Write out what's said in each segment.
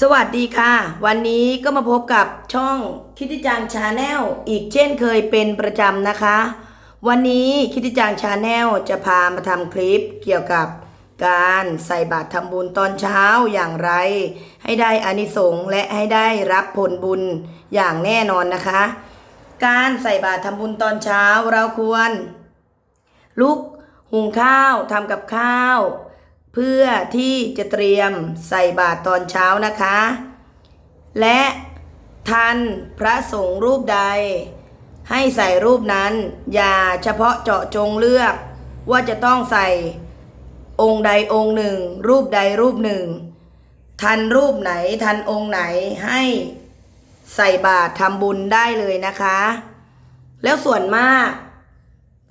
สวัสดีค่ะ วันนี้ก็มาพบกับช่องคิติจังชาแนลอีกเช่นเคยเป็นประจำนะคะ วันนี้คิติจังชาแนลจะพามาทำคลิปเกี่ยวกับการใส่บาตรทำบุญตอนเช้าอย่างไร ให้ได้อานิสงส์และให้ได้รับผลบุญอย่างแน่นอนนะคะ การใส่บาตรทำบุญตอนเช้าเราควร ลุกหุงข้าวทำกับข้าว เพื่อที่จะเตรียมใส่บาตรตอนเช้านะคะ และท่านพระสงฆ์รูปใด ให้ใส่รูปนั้น อย่าเฉพาะเจาะจงเลือก ว่าจะต้องใส่องค์ใดองค์หนึ่ง รูปใดรูปหนึ่งทันรูปไหนทันองค์ไหนให้ใส่บาตรทำบุญได้เลยนะคะ แล้วส่วนมาก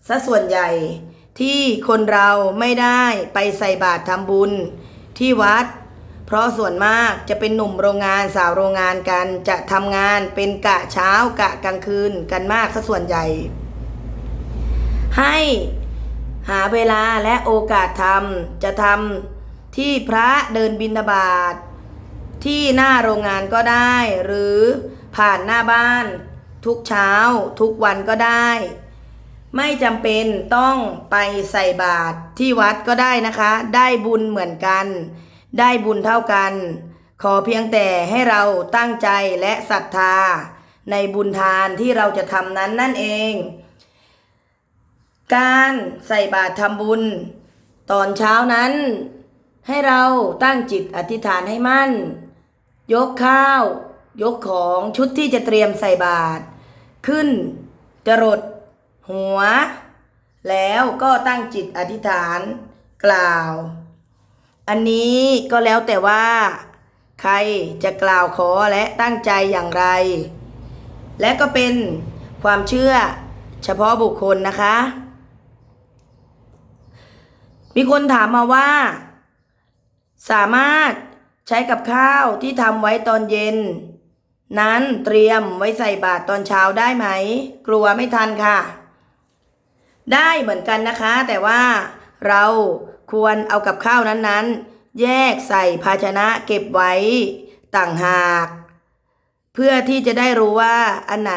ซะส่วนใหญ่ ที่คนเราไม่ได้ไปใส่บาตรทำบุญที่วัด เพราะส่วนมากจะเป็นหนุ่มโรงงานสาวโรงงานกันจะทำงานเป็นกะเช้ากะกลางคืนกันมากซะส่วนใหญ่ ให้หาเวลาและโอกาสทำจะทำที่พระเดินบิณฑบาตที่หน้าโรงงานก็ได้ หรือผ่านหน้าบ้าน ทุกเช้าทุกวันก็ได้ ไม่จำเป็นต้องไปใส่บาตรที่วัดก็ได้นะคะ ได้บุญเหมือนกัน ได้บุญเท่ากัน ขอเพียงแต่ให้เราตั้งใจและศรัทธา ในบุญทานที่เราจะทำนั้นนั่นเอง การใส่บาตรทำบุญ ตอนเช้านั้น ให้เราตั้งจิตอธิษฐานให้มั่น ยกข้าว ยกของชุดที่จะเตรียมใส่บาตรขึ้นจรด หัว แล้วก็ตั้งจิตอธิษฐานกล่าว อันนี้ก็แล้วแต่ว่า ใครจะกล่าวขอและตั้งใจอย่างไร และก็เป็นความเชื่อเฉพาะบุคคลนะคะ มีคนถามมาว่า สามารถใช้กับข้าวที่ทำไว้ตอนเย็น นั้นเตรียมไว้ใส่บาตรตอนเช้าได้ไหม กลัวไม่ทันค่ะ ได้เหมือนกันนะคะ แต่ว่าเราควรเอากับข้าวนั้นๆ แยกใส่ภาชนะเก็บไว้ต่างหาก เพื่อที่จะได้รู้ว่าอันไหน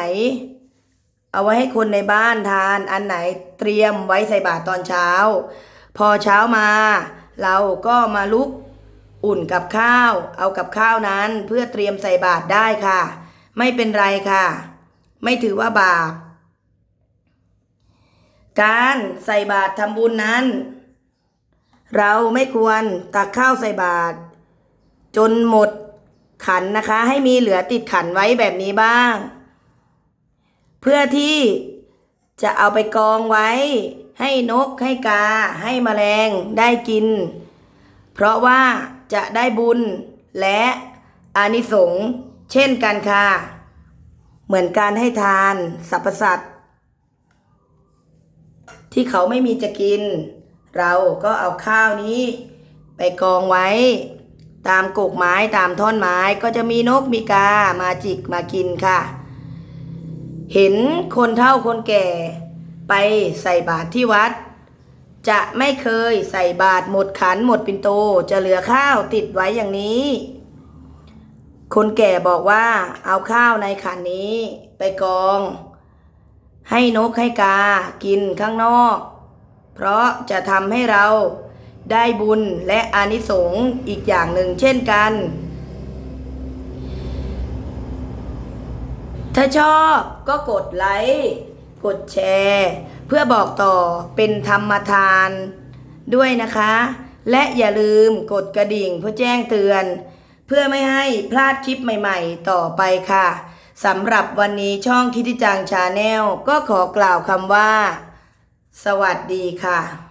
เอาไว้ให้คนในบ้านทาน อันไหนเตรียมไว้ใส่บาตรตอนเช้า พอเช้ามา เราก็มาลุกอุ่นกับข้าว เอากับข้าวนั้นเพื่อเตรียมใส่บาตรได้ค่ะ ไม่เป็นไรค่ะ ไม่ถือว่าบาป การใส่บาตรทำบุญนั้น เราไม่ควรตักข้าวใส่บาตรจนหมดขันนะคะ ให้มีเหลือติดขันไว้แบบนี้บ้าง เพื่อที่จะเอาไปกองไว้ ให้นกให้กา ให้แมลงได้กิน เพราะว่าจะได้บุญและอานิสงส์เช่นกันค่ะ เหมือนการให้ทานสรรพสัตว์ ที่เขาไม่มีจะกิน เราก็เอาข้าวนี้ ไปกองไว้ ตามกกไม้ตามท่อนไม้ก็จะมีนกมีกามาจิกมากินค่ะ เห็นคนเฒ่าคนแก่ ไปใส่บาตรที่วัด จะไม่เคยใส่บาตรหมดขันหมดปินโตจะเหลือข้าวติดไว้อย่างนี้คนแก่บอกว่าเอาข้าวในขันนี้ไปกอง ให้นกให้กากินข้างนอก เพราะจะทำให้เราได้บุญและอานิสงส์อีกอย่างหนึ่งเช่นกัน ถ้าชอบก็กดไลค์กดแชร์ เพื่อบอกต่อเป็นธรรมทานด้วยนะคะ และอย่าลืมกดกระดิ่งเพื่อแจ้งเตือน เพื่อไม่ให้พลาดคลิปใหม่ ๆ ต่อไปค่ะ สำหรับวันนี้ช่องคิติจังชาแนลก็ขอกล่าวคำว่า สวัสดีค่ะ